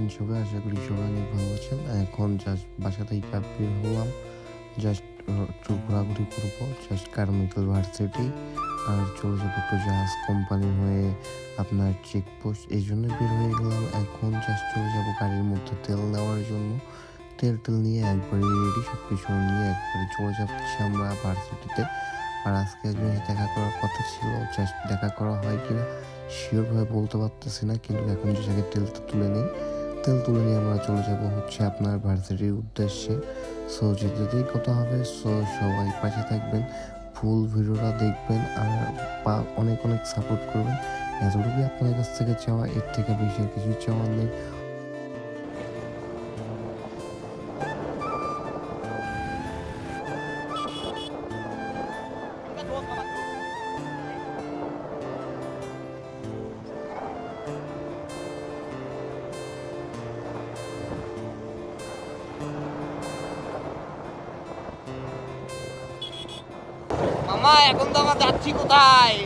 আছেন সবাই, আশা করি সবাই অনেক ভালো আছেন। এখন জাস্ট বাসা থেকে বের হলাম। জাস্ট একটু ঘোরাঘুরি করব জাস্ট কার্মিক্যাল ভার্সিটি আর চলে যাব একটু জাহাজ কোম্পানি হয়ে আপনার চেকপোস্ট এই জন্য বের হয়ে গেলাম। এখন জাস্ট চলে যাব গাড়ির মধ্যে তেল দেওয়ার জন্য। তেল টেল নিয়ে একবারে রেডি সব কিছু নিয়ে একবারে চলে যাচ্ছি আমরা ভার্সিটিতে আর আজকে একজনের দেখা করার কথা ছিল জাস্ট দেখা করা হয় কিনা শিওরভাবে বলতে পারতেছি না, কিন্তু এখন যে জায়গায় তেলটা তুলে নিই। তেল তুলে নিয়ে আমরা চলে যাব হচ্ছে আপনার ভার্সিটির উদ্দেশ্যে। সো যেতে যেতেই কথা হবে সো সবাই পাশে থাকবেন ফুল ভিডিওটা দেখবেন আর অনেক অনেক সাপোর্ট করবেন। এতটুকুই আপনাদের কাছ থেকে চাওয়া, এর থেকে বেশি কিছুই চাওয়ার নেই। মামা এখন তো আমরা যাচ্ছি কোথায়?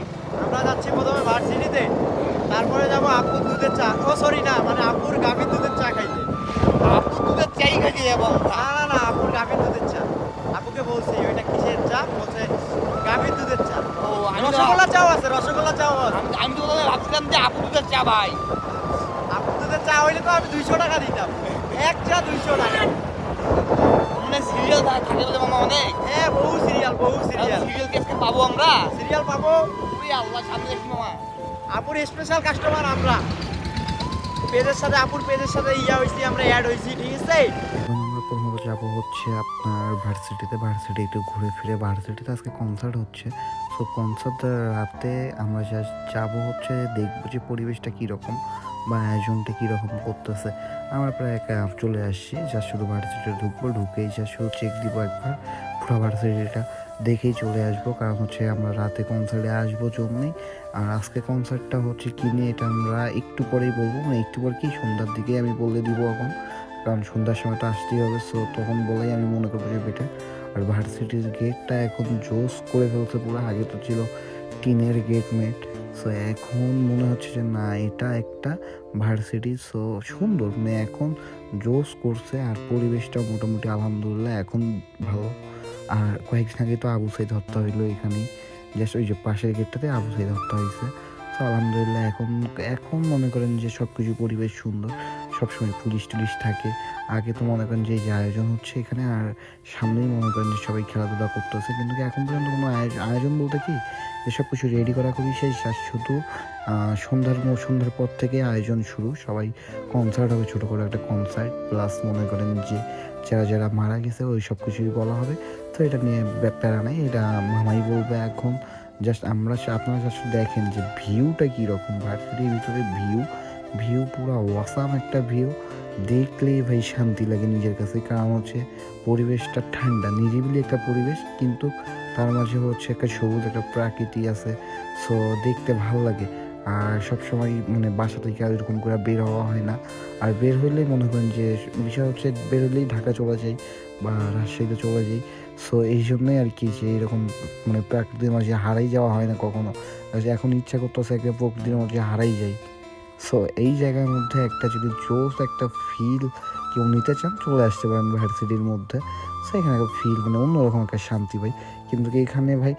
আমরা যাচ্ছি প্রথমে ভার্সিটিতে তারপরে যাব আপুর দুধের চা। ও সরি না মানে আপুর গাভীর দুধের চা খাইতে। আপু দুধের চাই খাইতে যাব। না না না আপুর গাভীর দুধের চা। আপুকে বলছি ওইটা কিসের চা? বলছে গাভীর দুধের চা। ও রসগোল্লা চাও আছে রসগোল্লা চাও আছে। আমি- তো ভাবছিলাম যে আপু দুধের চা ভাই। আপুর দুধের চা হইলে তো আমি দুইশো টাকা দিতাম। এক চা দুইশো টাকা। সিরিয়াল থাকে বলে মামা অনেক। হ্যাঁ বহু সিরিয়াল বহু সিরিয়াল সিরিয়াল কেসকে পাবো আমরা? সিরিয়াল পাবো। ওরে আল্লাহ সামনে দেখি মামা। আপুর স্পেশাল কাস্টমার আমরা। পেজের সাথে আপুর পেজের সাথে ইয়া হয়েছি আমরা অ্যাড হয়েছি ঠিক আছে? আমরা যাব হচ্ছে আপনার ভার্সিটিতে ভার্সিটি একটু ঘুরে ফিরে ভার্সিটিতে আজকে কনসার্ট হচ্ছে। সো কনসার্ট রাতে আমরা জাস্ট যাব হচ্ছে দেখব যে পরিবেশটা কীরকম। বা আয়োজনটা কীরকম করতেছে। আমরা প্রায় একা চলে আসছি জাস্ট শুধু ভার্সিটিতে ঢুকবো, ঢুকেই জাস্ট শুধু চেক দিব একবার। পুরো ভার্সিটিটা দেখেই চলে আসব, কারণ হচ্ছে আমরা রাতে কনসার্টে আসব জন্যই। আর আজকে কনসার্টটা হচ্ছে কিনে এটা আমরা একটু পরেই বলব মানে একটু পর কি সন্ধ্যার দিকেই আমি বলে দিব এখন। কারণ সন্ধ্যার সময়টা আসতেই হবে সো তখন বলেই আমি মনে করব যে বেটার আর ভার্সিটির গেটটা এখন জোস করে ফেলছে পুরো, আগে তো ছিল টিনের গেট মেট সো এখন মনে হচ্ছে যে না, এটা একটা ভার্সিটি সো সুন্দর। মানে এখন জোস করছে আর পরিবেশটা মোটামুটি আলহামদুলিল্লাহ এখন ভালো। আর কয়েকদিন আগে তো আবু সাইদ হত্যা হইল এখানে জাস্ট ওই যে পাশের গেটটাতে আবু সাইদ হত্যা হয়েছে তো আলহামদুলিল্লাহ এখন এখন মনে করেন যে সব কিছু পরিবেশ সুন্দর। সবসময় পুলিশ টুলিশ থাকে। আগে তো মনে করেন যে আয়োজন হচ্ছে এখানে, আর সামনেই মনে করেন যে সবাই খেলাধুলা করতেছে। কিন্তু এখন পর্যন্ত কোনো আয়োজন বলতে কি? যে সব কিছু রেডি করা খুবই শেষ, আর শুধু সন্ধ্যার সন্ধ্যার পর থেকে আয়োজন শুরু। সবাই কনসার্ট হবে, ছোটো করে একটা কনসার্ট প্লাস মনে করেন যে যারা যারা মারা গেছে, ওই সব কিছুই বলা হবে। তো এটা নিয়ে ব্যাপ- প্যারা নাই, এটা মামাই বলবে এখন। জাস্ট আমরা আপনারা জাস্ট দেখেন যে ভিউটা কীরকম। ভার্সিটির ভিতরে ভিউ ভিউ পুরো ওয়াসাম একটা ভিউ দেখলেই ভাই শান্তি লাগে নিজের কাছে। কারণ হচ্ছে পরিবেশটা ঠান্ডা, নিরিবিলি একটা পরিবেশ, কিন্তু তার মাঝে হচ্ছে একটা সবুজ একটা প্রাকৃতি আছে। সো দেখতে ভালো লাগে। আর সব সময় মানে বাসা থেকে আর এরকম করে বের হওয়া হয় না। আর বের হইলেই মনে করেন যে বিষয় হচ্ছে বের হলেই ঢাকা চলে যাই বা রাজশাহীতে চলে যাই। সো এই জন্যই আর কি যে এরকম মানে প্রাকৃতির মাঝে হারাই যাওয়া হয় না কখনো। এখন ইচ্ছা করতেছে একটা প্রকৃতির মাঝে হারাই যাই। সো এই জায়গার মধ্যে একটা যদি জোস একটা ফিল কেউ নিতে চান, চলে আসতে পারেন ভার্সিটির মধ্যে। সো এখানে একটা ফিল মানে অন্যরকম একটা শান্তি ভাই। কিন্তু এখানে ভাই,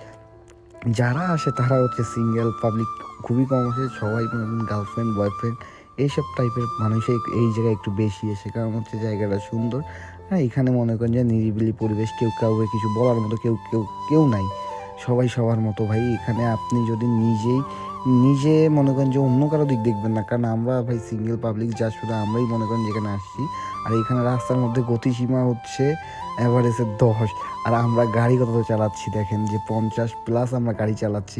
যারা আসে তারা হচ্ছে সিঙ্গেল পাবলিক খুবই কম আসে। সবাই গার্লফ্রেন্ড বয়ফ্রেন্ড এইসব টাইপের মানুষই এই জায়গায় একটু বেশি আসে। কারণ হচ্ছে জায়গাটা সুন্দর। হ্যাঁ এখানে মনে করেন যে নিরিবিলি পরিবেশ, কেউ কাউকে কিছু বলার মতো কেউ কেউ কেউ নাই। সবাই সবার মতো ভাই। এখানে আপনি যদি নিজেই নিজে মনে করেন যে অন্য কারও দিক দেখবেন না, কারণ আমরা ভাই সিঙ্গেল পাবলিক যা শুধু আমরাই মনে করেন যেখানে আসছি। আর এখানে রাস্তার মধ্যে গতিসীমা হচ্ছে অ্যাভারেজে দশ। আর আমরা গাড়ি কত চালাচ্ছি দেখেন যে পঞ্চাশ প্লাস আমরা গাড়ি চালাচ্ছি।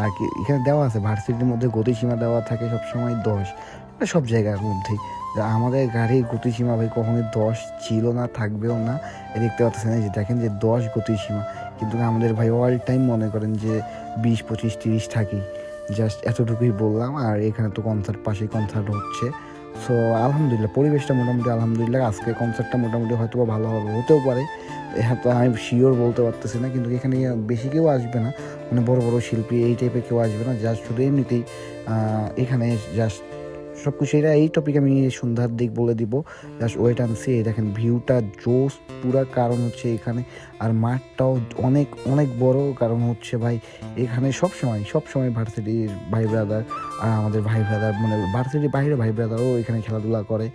আর কি এখানে দেওয়া আছে, ভার্সিটির মধ্যে গতিসীমা দেওয়া থাকে সবসময় দশ। সব জায়গার মধ্যেই। আমাদের গাড়ির গতিসীমা ভাই কখনোই দশ ছিল না, থাকবেও না। এ দেখতে পাচ্ছেন যে দেখেন যে দশ গতিসীমা। কিন্তু আমাদের ভাই অল টাইম মনে করেন যে বিশ, পঁচিশ, তিরিশ থাকি জাস্ট এতটুকুই বললাম, আর এখানে তো কনসার্ট পাশেই কনসার্ট হচ্ছে। সো আলহামদুলিল্লাহ, পরিবেশটা মোটামুটি আলহামদুলিল্লাহ। আজকে কনসার্টটা মোটামুটি হয়তো বা ভালো হবে, হতেও পারে। হ্যাঁ তো আমি শিওর বলতে পারতেছি না, কিন্তু এখানে বেশি কেউ আসবে না। মানে বড় বড় শিল্পী, এই টাইপের কেউ আসবে না। জাস্ট শুধু এমনিতেই এখানে জাস্ট সব কিছু এটা এই টপিক আমি সন্ধ্যার দিক বলে দিব। জাস্ট ওয়েট অ্যান্ড সি দেখেন ভিউটা জোস পুরা কারণ হচ্ছে এখানে। আর মাঠটাও অনেক অনেক বড় কারণ হচ্ছে ভাই, এখানে সব সময় সব সময় ভার্সিটির ভাই ব্রাদার আর আমাদের ভাই ব্রাদার মানে ভার্সিটির বাইরে ভাই ব্রাদারও এখানে খেলাধুলা করে।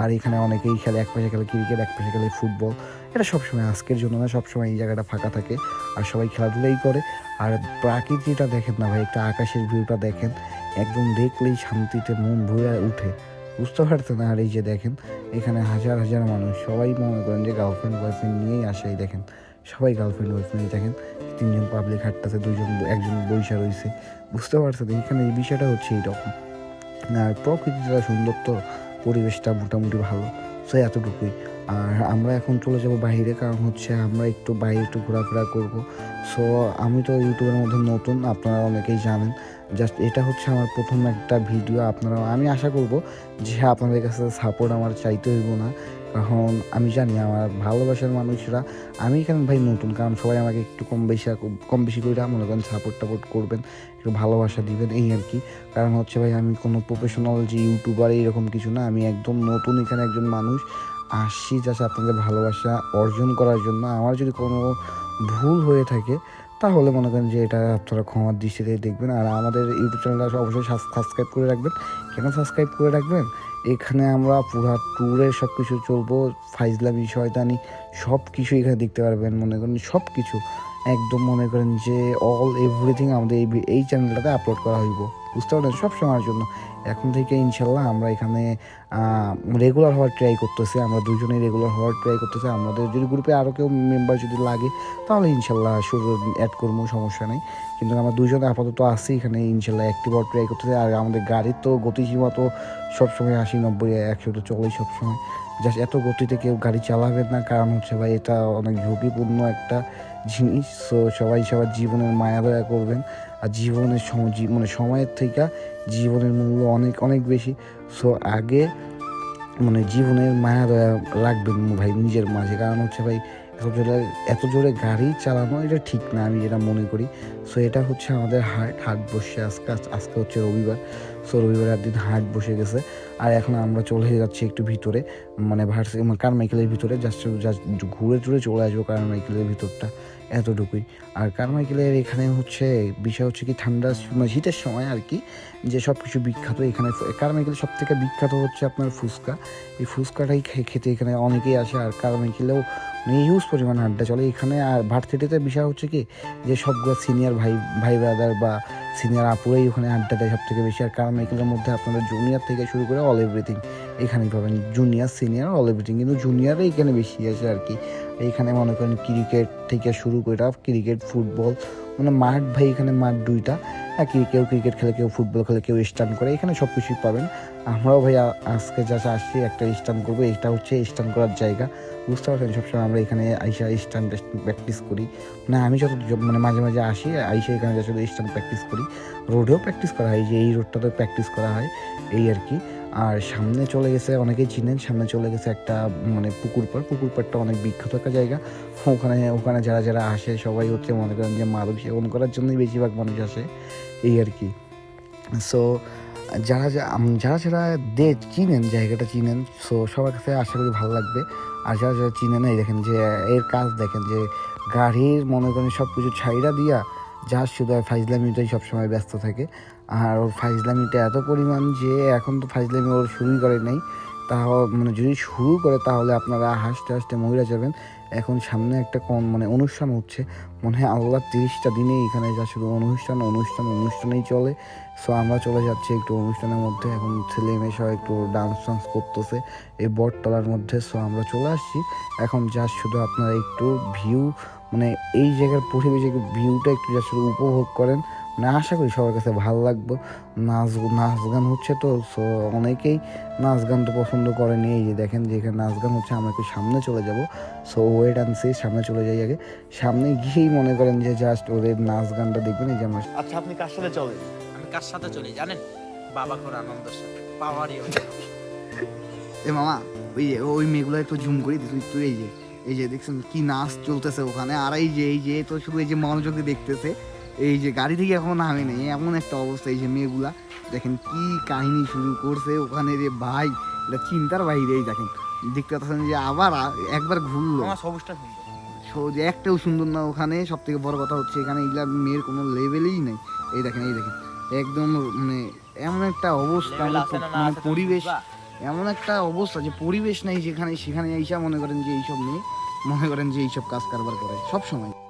আর এখানে অনেকেই খেলে এক পাশে খেলে ক্রিকেট এক পাশে খেলে ফুটবল এটা সবসময় আজকের জন্য না, সবসময় এই জায়গাটা ফাঁকা থাকে। আর সবাই খেলাধুলাই করে। আর প্রাকৃতিটা দেখেন না ভাই, একটা আকাশের ভিউটা দেখেন। একদম দেখলেই শান্তিতে মন ভরে উঠে। বুঝতে পারছেন? আর এই যে দেখেন, এখানে হাজার হাজার মানুষ, সবাই মনে করেন যে গার্লফ্রেন্ড বয়ফ্রেন্ড নিয়েই আসে এই দেখেন। সবাই গার্লফ্রেন্ড বয়ফ্রেন্ড দেখেন, তিনজন পাবলিক হাঁটতেছে, দুজন, একজন বৈশা রয়েছে বুঝতে পারছেন? এখানে এই বিষয়টা হচ্ছে এইরকম। আর প্রকৃতিটা সুন্দর তো, পরিবেশটা মোটামুটি ভালো। সো এতটুকুই। আর আমরা এখন চলে যাব বাইরে, কারণ হচ্ছে আমরা একটু বাইরে একটু ঘোরাফেরা করব। সো আমি তো ইউটিউবের মধ্যে নতুন, আপনারা অনেকেই জানেন। জাস্ট এটা হচ্ছে আমার প্রথম একটা ভিডিও, আপনারা, আমি আশা করব যে আপনাদের কাছে সাপোর্ট আমার চাইতে হইব না। কারণ আমি জানি আমার ভালোবাসার মানুষরা, আমি এখানে ভাই নতুন, কারণ সবাই আমাকে একটু কম বেশি কম বেশি করে মনে করেন সাপোর্ট টাপোর্ট করবেন, একটু ভালোবাসা দিবেন, এই আর কি। কারণ হচ্ছে ভাই আমি কোনো প্রফেশনাল যে ইউটিউবার এরকম কিছু না, আমি একদম নতুন এখানে একজন মানুষ। আসছি জাস্ট আপনাদের ভালোবাসা অর্জন করার জন্য। আমার যদি কোনো ভুল হয়ে থাকে, তাহলে মনে করেন যে এটা আপনারা ক্ষমার দৃষ্টিতে দেখবেন। আর আমাদের ইউটিউব চ্যানেলটা অবশ্যই সাবস্ক্রাইব করে রাখবেন। কেন সাবস্ক্রাইব করে রাখবেন? এখানে আমরা পুরা ট্যুরে সব কিছু চলবো ফাইজলামি শয়তানি সব কিছু এখানে দেখতে পারবেন। মনে করেন সব কিছু একদম মনে করেন যে অল এভরিথিং আমাদের এই চ্যানেলটাতে আপলোড করা হইব। বুঝতে পারলেন সব সময়ের জন্য। এখন থেকে ইনশাল্লাহ আমরা এখানে রেগুলার হওয়ার ট্রাই করতেছি, আমরা দুজনেই রেগুলার হওয়ার ট্রাই করতেছি। আমাদের যদি গ্রুপে আরও কেউ মেম্বার যদি লাগে, তাহলে ইনশাল্লাহ শুরু অ্যাড করব, সমস্যা নেই। কিন্তু আমরা দুজনে আপাতত আছি, এখানে ইনশাল্লাহ অ্যাক্টিভ হওয়ার ট্রাই করতেছি। আর আমাদের গাড়ির তো গতিসীমা তো সবসময় আশি, নব্বই, একশো তো চলেই সবসময়। জাস্ট এত গতিতে কেউ গাড়ি চালাবেন না, কারণ হচ্ছে ভাই এটা অনেক ঝুঁকিপূর্ণ একটা জিনিস। সো সবাই সবার জীবনের মায়া দয়া করবেন। আর জীবনের মানে সময়ের থেকে জীবনের মূল্য অনেক অনেক বেশি। সো আগে মানে জীবনের মায়া দয়া রাখবেন ভাই নিজের মাঝে। কারণ হচ্ছে ভাই, এত জোরে এত জোরে গাড়ি চালানো এটা ঠিক না আমি যেটা মনে করি। সো এটা হচ্ছে আমাদের হাট হাট বসে আজকে আজকে হচ্ছে রবিবার। সো রবিবারের দিন হাট বসে গেছে। আর এখন আমরা চলে যাচ্ছি একটু ভিতরে। মানে ভার্সি কারমাইকেলের ভিতরে। জাস্ট জাস্ট ঘুরে টুরে চলে আসব কারমাইকেলের ভিতরটা। এতটুকুই। আর কারমাইকেলের এখানে হচ্ছে, বিষয় হচ্ছে কি, ঠান্ডা মানে শীতের সময় আর কি, যে সব কিছু বিখ্যাত এখানে কারমাইকেল সব থেকে বিখ্যাত হচ্ছে আপনার ফুচকা। এই ফুচকাটাই খেতে এখানে অনেকেই আসে, আর কারমাইকেলেও হিউজ পরিমাণ আড্ডা চলে এখানে। আর ভার্সিটিতে বিষয় হচ্ছে কি, যে সবগুলো সিনিয়র ভাই ভাই ব্রাদার বা সিনিয়র আপুরাই ওখানে আড্ডা দেয় সব থেকে বেশি। আর কারমাইকেলের মধ্যে আপনারা জুনিয়র থেকে শুরু করে অল এভরিথিং এখানেই পাবেন। জুনিয়র সিনিয়র অল এভরিথিং কিন্তু জুনিয়রই এখানে বেশি আছে আর কি। এইখানে মনে করেন ক্রিকেট থেকে শুরু করে ক্রিকেট, ফুটবল মানে মাঠ ভাই এখানে মাঠ দুইটা। কেউ ক্রিকেট খেলে, কেউ ফুটবল খেলে, কেউ স্টান করে, এখানে সব কিছুই পাবেন। আমরাও ভাই আজকে যা আসছি, একটা স্টান করব এটা হচ্ছে স্টান করার জায়গা। বুঝতে পারছেন, সবসময় আমরা এখানে আইসা স্টান প্র্যাকটিস করি। মানে আমি যত মানে মাঝে মাঝে আসি, আইসা এখানে যা শুধু স্টান প্র্যাকটিস করি। রোডেও প্র্যাকটিস করা হয় যে এই রোডটাতে প্র্যাকটিস করা হয়, এই আর কি। আর সামনে চলে গেছে, অনেকেই চিনেন, সামনে চলে গেছে একটা মানে পুকুর পাড়। পুকুর পাড়টা অনেক বিখ্যাত একটা জায়গা। ওখানে ওখানে যারা যারা আসে, সবাই হচ্ছে মনে করেন যে মাদক সেবন করার জন্যই বেশিরভাগ মানুষ আসে, এই আর কি। সো যারা যারা যারা দে, চিনেন, জায়গাটা চিনেন সো সবার কাছে আশা করি ভালো লাগবে। আর যারা যারা চিনে না এই দেখেন যে, এর কাজ দেখেন যে, গাড়ির মনে করেন সব কিছু ছাইরা দিয়া যা শুধু ফাইজলামিটাই সবসময় ব্যস্ত থাকে। আর ওর ফাইজলামিটা এত পরিমাণ যে এখন তো ফাইজলামি ওর শুরুই করে নাই। তাও মানে যদি শুরু করে তাহলে আপনারা হাসতে হাসতে মহিলা যাবেন। এখন সামনে একটা কম মানে অনুষ্ঠান হচ্ছে। মনে হয় আল্লাহ তিরিশটা দিনে এখানে যা শুধু অনুষ্ঠান অনুষ্ঠান, অনুষ্ঠানেই চলে। সো আমরা চলে যাচ্ছি একটু অনুষ্ঠানের মধ্যে। এখন ছেলে মেয়ে সবাই একটু ডান্স টান্স করতেছে এই বটতলার মধ্যে। সো আমরা চলে আসছি। এখন যা শুধু আপনারা একটু ভিউ মানে এই জায়গার পরিবেশে ভিউটা একটু যা শুধু উপভোগ করেন। মানে আশা করি সবার কাছে ভালো লাগবে। নাচ নাচ গান হচ্ছে তো সো অনেকেই নাচ গান তো পছন্দ করেনি। এই যে দেখেন যে এখানে নাচ গান হচ্ছে আমরা একটু সামনে চলে যাব। সো ওয়েট অ্যান্ড সি সামনে চলে যাই আগে। সামনে গিয়েই মনে করেন যে জাস্ট ওদের নাচ গানটা দেখবেন এই যে আমার আচ্ছা আপনি কার সাথে চলেন? আমি কার সাথে চলি জানেন? বাবা করে আনন্দের সাথে পাওয়ারই এ মামা ওই যে ওই মেয়েগুলো একটু জুম করি তুই তুই এই যে এই যে দেখছেন কি নাচ চলতেছে ওখানে। আর এই যে এই যে তো শুধু এই যে মনোযোগ দিয়ে দেখতেছে। এই যে গাড়ি থেকে এখনও নামে নেই এমন একটা অবস্থা এই যে মেয়েগুলা। দেখেন কি কাহিনী শুরু করছে ওখানে রে ভাই এটা চিন্তার বাইরেই দেখেন। দেখতে পাচ্ছেন যে আবার একবার ঘুরলো। মামা সবুজটা সুন্দর। সো- যে একটাও সুন্দর না ওখানে সব থেকে বড় কথা হচ্ছে এখানে এগুলা মেয়ের কোনো লেভেলই নেই। এই দেখেন এই দেখেন। একদম মানে এমন একটা অবস্থা মানে পরিবেশ এমন একটা অবস্থা যে পরিবেশ নাই যেখানে সেখানে এইসব মনে করেন যে এইসব নেই মনে করেন যে এইসব কাজ কারবার করে সব সময়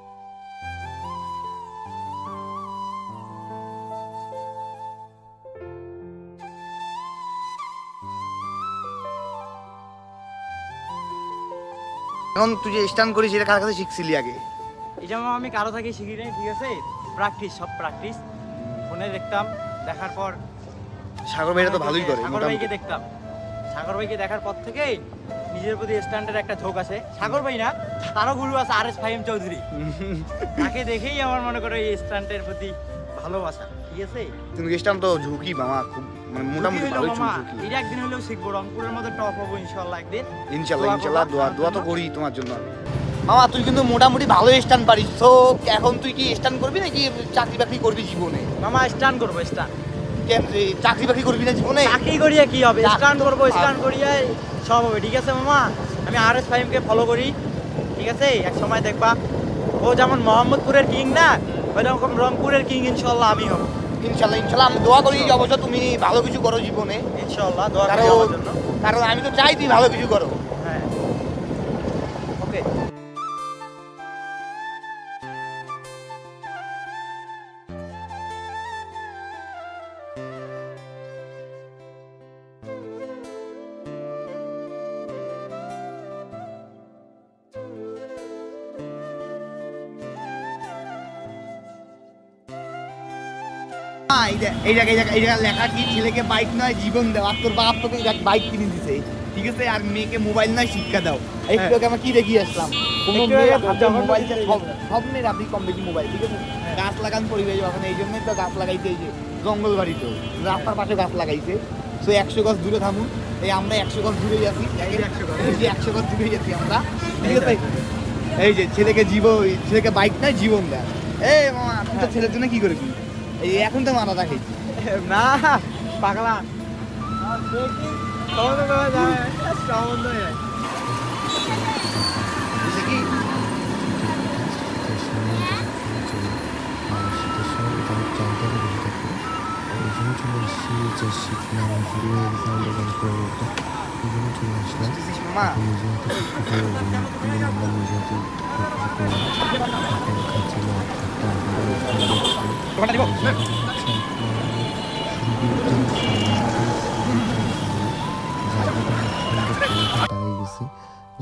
এখন তুই যে স্টান করিস এটা কার কাছে শিখছিলি আগে? এটা আমি কারও থেকে শিখি নাই ঠিক আছে? প্র্যাকটিস সব প্র্যাকটিস ফোনে দেখতাম দেখার পর। সাগর ভাইরা তো ভালোই করে সাগর ভাইকে দেখতাম। সাগর ভাইকে দেখার পর থেকেই নিজের প্রতি স্ট্যান্ডার্ড একটা ঝোঁক আছে। সাগর ভাই না তারও গুরু আছে আর এস ফাহিম চৌধুরী। তাকে দেখেই আমার মনে করো এই স্ট্যান্ডের প্রতি ভালোবাসা ঠিক আছে? তুমি স্টান তো ঝুঁকি মামা খুব মানে মোটামুটি ভালোই এটা একদিন হলেও শিখব রংপুরের মধ্যে টপ হব ইনশাল্লাহ একদিন। ইনশাল্লাহ করবা দোয়া দোয়া তো করি তোমার জন্য। মামা তুই কিন্তু মোটামুটি ভালো স্টান পারিস তো এখন তুই কি স্টান করবি নাকি চাকরি বাকরি করবি জীবনে? মামা স্টান করব স্টান কেন চাকরি বাকরি করবি না জীবনে? চাকরি করিয়া কি হবে? স্টান করব স্টান করিয়া সব হবে ঠিক আছে মামা? আমি আর এস ফাহিমকে ফলো করি ঠিক আছে? এক সময় দেখবা ও যেমন মোহাম্মদপুরের কিং না ওই রকম রংপুরের কিং ইনশাল্লাহ আমি হব। ইনশাল্লাহ ইনশাল্লাহ আমি দোয়া করি যে অবশ্য তুমি ভালো কিছু করো জীবনে। ইনশাল্লাহ দোয়া করি কারণ আমার জন্য। কারণ আমি তো চাই তুই ভালো কিছু করো। হ্যাঁ। ওকে এই জায়গায় এই জায়গায় লেখা কি? ছেলেকে বাইক নয় জীবন দাও আর তোর বাপ তোকে বাইক কিনে দিছে। ঠিক আছে? আর মেয়েকে মোবাইল নয় শিক্ষা দাও। একটু আগে আমরা কি দেখিয়ে আসলাম? কোনো মেয়ে আগে ভাবছে যখন মোবাইল সব সব মেয়ের আপনি কম বেশি মোবাইল ঠিক আছে? গাছ লাগান পরিবেশ ওখানে এই জন্যই তো গাছ লাগাইছে এই যে জঙ্গল বাড়িতেও। রাস্তার পাশে গাছ লাগাইছে। সো একশো গজ দূরে থামুন। এই আমরা একশো গজ দূরে যাচ্ছি একশো গজ। দূরে যাচ্ছি আমরা। ঠিক আছে? এই যে ছেলেকে জীবন ছেলেকে বাইক নয় জীবন দেয়। এই মামা তো ছেলের জন্য কি করবি এই এখন তো মাথা দেখাইছি না পাগলা। আর দেখি তখন তো যায় সম্বন্ধ হয় বুঝছে কি? বুঝছিস মামা দোকানটা দিব।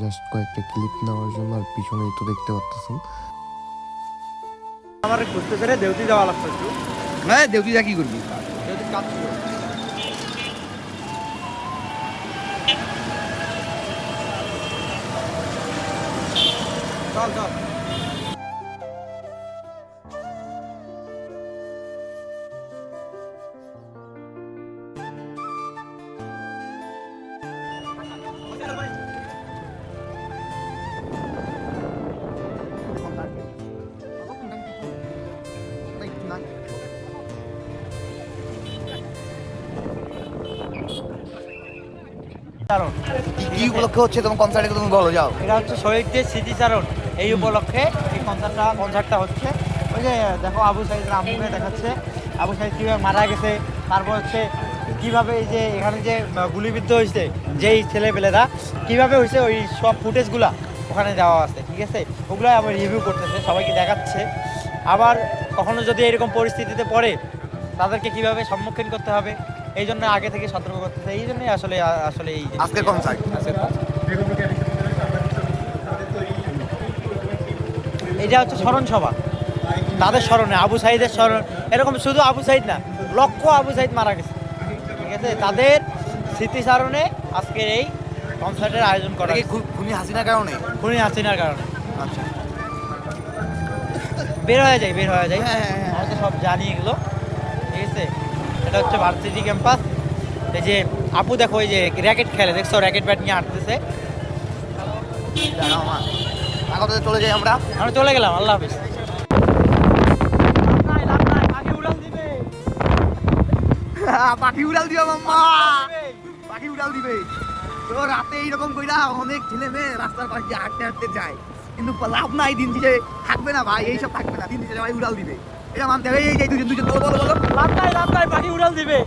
জাস্ট কয়েকটা ক্লিপ নেওয়ার জন্য আর পিছনেই তো দেখতে পাচ্ছেন আমার খুঁজতে পেরে দেউতি যাওয়া লাগতো একটু। না দেউতি যা কি করবি? দেউতি কাজ চল চল। উপলক্ষে হচ্ছে তোমার কনসার্টে তুমি বলো যাও। এটা হচ্ছে শহীদদের স্মৃতিচারণ। এই উপলক্ষে এই কনসার্টটা কনসার্টটা হচ্ছে। ওই যে দেখো আবু সাইদ রামপুরে দেখাচ্ছে। আবু সাইদ কীভাবে মারা গেছে তারপর হচ্ছে কীভাবে এই যে এখানে যে গুলিবিদ্ধ হয়েছে যেই ছেলেপেলেরা কীভাবে হয়েছে ওই সব ফুটেজগুলা ওখানে দেওয়া আছে ঠিক আছে? ওগুলো আবার রিভিউ করতেছে সবাইকে দেখাচ্ছে। আবার কখনো যদি এরকম পরিস্থিতিতে পড়ে তাদেরকে কীভাবে সম্মুখীন করতে হবে? এই জন্য আগে থেকে সতর্ক করতে করতেছে এই জন্যই আসলে আসলে এই আজকে আজকের concert। এটা হচ্ছে স্মরণ সভা। তাদের স্মরণে আবু সাইদের স্মরণ। এরকম শুধু আবু সাইদ না লক্ষ আবু সাইদ মারা গেছে। ঠিক আছে? তাদের স্মৃতিচারণে আজকের এই কনসার্টের আয়োজন করা খুনি হাসিনার কারণে? খুনি হাসিনার কারণে। আচ্ছা। বের হয়ে যায় বের হয়ে যায় হ্যাঁ, হ্যাঁ, হ্যাঁ। সব জানি এগুলো এটা হচ্ছে ভার্সিটি ক্যাম্পাস। এই যে আপু দেখো এই যে র্যাকেট খেলে দেখছ র্যাকেট ব্যাট নিয়ে আটতেছে চলে যাই আমরা। আমরা চলে গেলাম আল্লাহ হাফিজ। পাখি উড়াল দিবে মাম্মা। পাখি উড়াল দিবে। তো রাতে এইরকম কইরা অনেক ছেলে মেয়ে রাস্তার পাশে দিয়ে হাঁটতে হাঁটতে যায়। কিন্তু লাভ নাই দিন শেষে থাকবে না ভাই এইসব থাকবে না। দিন শেষে ভাই উড়াল দিবে। এটা মানতে হবে এই যে দুজন দুজন বলো বলো বলো। লাভ নাই লাভ নাই পাখি উড়াল দিবে।